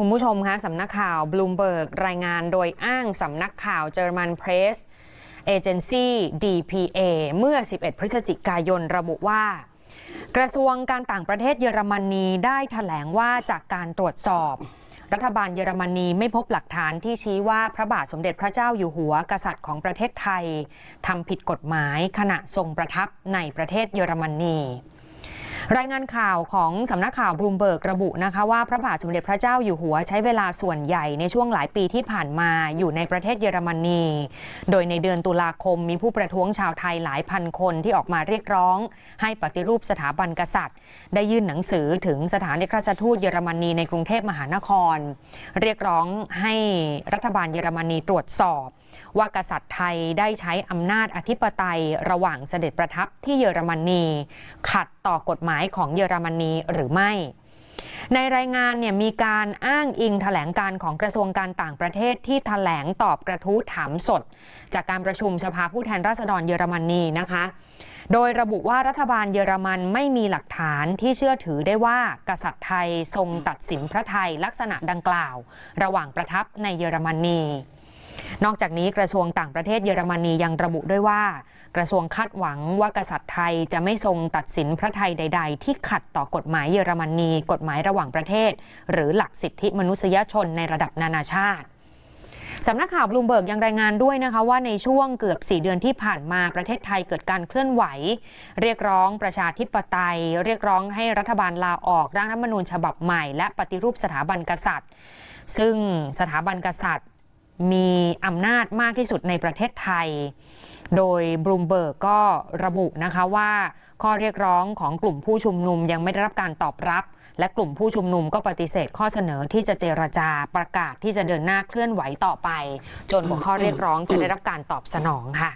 คุณผู้ชมคะสำนักข่าวบลูมเบิร์กรายงานโดยอ้างสำนักข่าวเจอร์มันเพรสเอเจนซี่ DPA เมื่อ 11 พฤศจิกายนระบุว่า กระทรวงการต่างประเทศเยอรมนีได้ถแถลงว่าจากการตรวจสอบ รัฐบาลเยอรมนีไม่พบหลักฐานที่ชี้ว่าพระบาทสมเด็จพระเจ้าอยู่หัวกษัตริย์ของประเทศไทยทำผิดกฎหมายขณะทรงประทับในประเทศเยอรมนี รายงานข่าวของสำนักข่าวบลูมเบิร์กระบุนะคะว่าพระบาทสมเด็จพระเจ้าอยู่หัวใช้เวลาส่วนใหญ่ในช่วงหลายปีที่ผ่านมาอยู่ในประเทศเยอรมนี โดยในเดือนตุลาคมมีผู้ประท้วงชาวไทยหลายพันคนที่ออกมาเรียกร้อง ให้ปฏิรูปสถาบันกษัตริย์ ได้ยื่นหนังสือถึงสถานเอกราชทูตเยอรมนีในกรุงเทพมหานคร เรียกร้องให้รัฐบาลเยอรมนีตรวจสอบ ว่ากษัตริย์ไทยได้ใช้อำนาจอธิปไตยระหว่างเสด็จประทับที่เยอรมนี ขัดต่อกฎหมายของเยอรมนีหรือไม่ในรายงานเนี่ยมีการอ้างอิงแถลงการของกระทรวงการต่างประเทศที่แถลงตอบกระทู้ถามสด จากการประชุมสภาผู้แทนราษฎรเยอรมนีนะคะ โดยระบุว่ารัฐบาลเยอรมันไม่มีหลักฐานที่เชื่อถือได้ว่ากษัตริย์ไทยทรงตัดสินพระไทยลักษณะดังกล่าว ระหว่างประทับในเยอรมนี นอกจากนี้กระทรวงต่างประเทศเยอรมนียังระบุด้วยว่า กระทรวงคาดหวังว่ากษัตริย์ไทยจะไม่ทรงตัดสินพระไทยใด ๆ ที่ขัดต่อกฎหมายเยอรมนี กฎหมายระหว่างประเทศ หรือหลักสิทธิมนุษยชนในระดับนานาชาติสำนักข่าวบลูมเบิร์กยังรายงานด้วยนะคะว่าในช่วงเกือบ 4 เดือนที่ผ่านมาประเทศไทยเกิดการเคลื่อนไหว เรียกร้องประชาธิปไตย เรียกร้องให้รัฐบาลลาออกร่างรัฐมนูญฉบับใหม่และปฏิรูปสถาบันกษัตริย์ ซึ่งสถาบันกษัตริย์ มีอำนาจมากที่สุดในประเทศไทย โดยบลูมเบิร์กก็ระบุนะคะว่าข้อเรียกร้องของกลุ่มผู้ชุมนุมยังไม่ได้รับการตอบรับ และกลุ่มผู้ชุมนุมก็ปฏิเสธข้อเสนอที่จะเจรจาประกาศที่จะเดินหน้าเคลื่อนไหวต่อไป จนกว่าข้อเรียกร้องจะได้รับการตอบสนองค่ะ